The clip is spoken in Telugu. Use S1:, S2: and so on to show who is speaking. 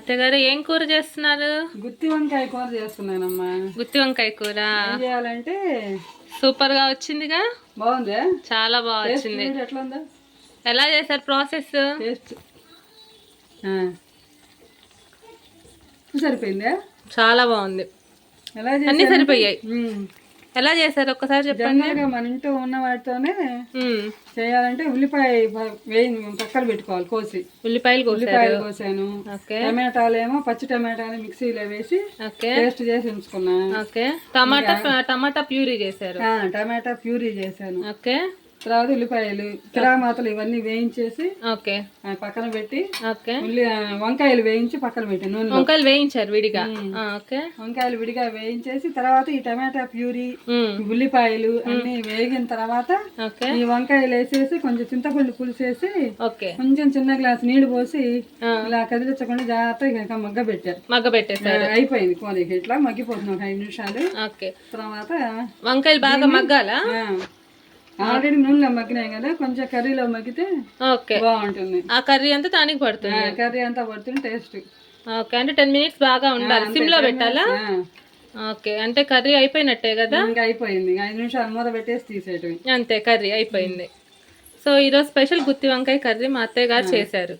S1: అత్తగారు ఏం కూర చేస్తున్నారు?
S2: గుత్తి వంకాయ కూర చేస్తున్నానమ్మా.
S1: గుత్తి వంకాయ కూర.
S2: చేయాలంటే
S1: సూపర్గా వచ్చిందిగా?
S2: బాగుందా?
S1: చాలా బాగా వచ్చింది. ఎలా చేశారు ప్రాసెస్.
S2: సరిపోయిందా?
S1: చాలా బాగుంది.
S2: ఎలా
S1: అన్ని సరిపోయాయి. ఎలా చేశారు? ఒక్కసారి చెప్పండి.
S2: మన ఇంట్లో ఉన్న వాటితోనే చేయాలంటే ఉల్లిపాయ వేయి పక్కన పెట్టుకోవాలి కోసి.
S1: ఉల్లిపాయలు
S2: ఉల్లిపాయలు కోసాను. టమాటాలు ఏమో పచ్చి టమాటాలు మిక్సీలో వేసి పేస్ట్ చేసి ఉంచుకున్నా.
S1: ఓకే. టమాటా టమాటా ప్యూరీ చేశారు.
S2: టమాటా ప్యూరీ చేశాను.
S1: ఓకే.
S2: తర్వాత ఉల్లిపాయలు కిరామాతలు ఇవన్నీ వేయించేసి
S1: ఓకే.
S2: పక్కన పెట్టి
S1: ఓకే.
S2: ఉల్లి వంకాయలు వేయించి పక్కన పెట్టాను నూనెలో.
S1: వంకాయలు వేయించారు విడిగా. ఓకే.
S2: వంకాయలు విడిగా వేయించేసి తర్వాత ఈ టమాటా ప్యూరీ ఉల్లిపాయలు అన్ని వేగిన తర్వాత ఈ వంకాయలు వేసేసి కొంచెం చింతపండు పులుసేసి
S1: ఓకే.
S2: కొంచెం చిన్న గ్లాస్ నీళ్ళు పోసి.
S1: ఇలా
S2: కదిలించకుండా జాగ్రత్తగా మగ్గ పెట్టారు
S1: మగ్గ పెట్టేశారు
S2: అయిపోయింది కూర ఇక ఇట్లా మగ్గిపోతుంది ఒక ఐదు నిమిషాలు.
S1: ఓకే.
S2: తర్వాత
S1: వంకాయలు బాగా మగ్గాలా?
S2: ఆల్రెడీ నూనెలో మగ్గినాయి కదా కొంచెం కర్రీలో మగ్గితే
S1: ఓకే.
S2: బాగుంటుంది.
S1: ఆ కర్రీ అంతా దానికి పడుతుంది.
S2: కర్రీ అంతా పడుతుంది టేస్ట్.
S1: ఓకే అంటే టెన్ మినిట్స్ బాగా ఉండాలి. సిమ్లో పెట్టాలా? ఓకే అంటే కర్రీ అయిపోయినట్టే కదా?
S2: ఇంకా అయిపోయింది. ఐదు నిమిషాలు మూత పెట్టేసి తీసేయటం
S1: అంతే కర్రీ అయిపోయింది. సో ఈరోజు స్పెషల్ గుత్తి వంకాయ కర్రీ మా అత్తయ్య గారు చేశారు.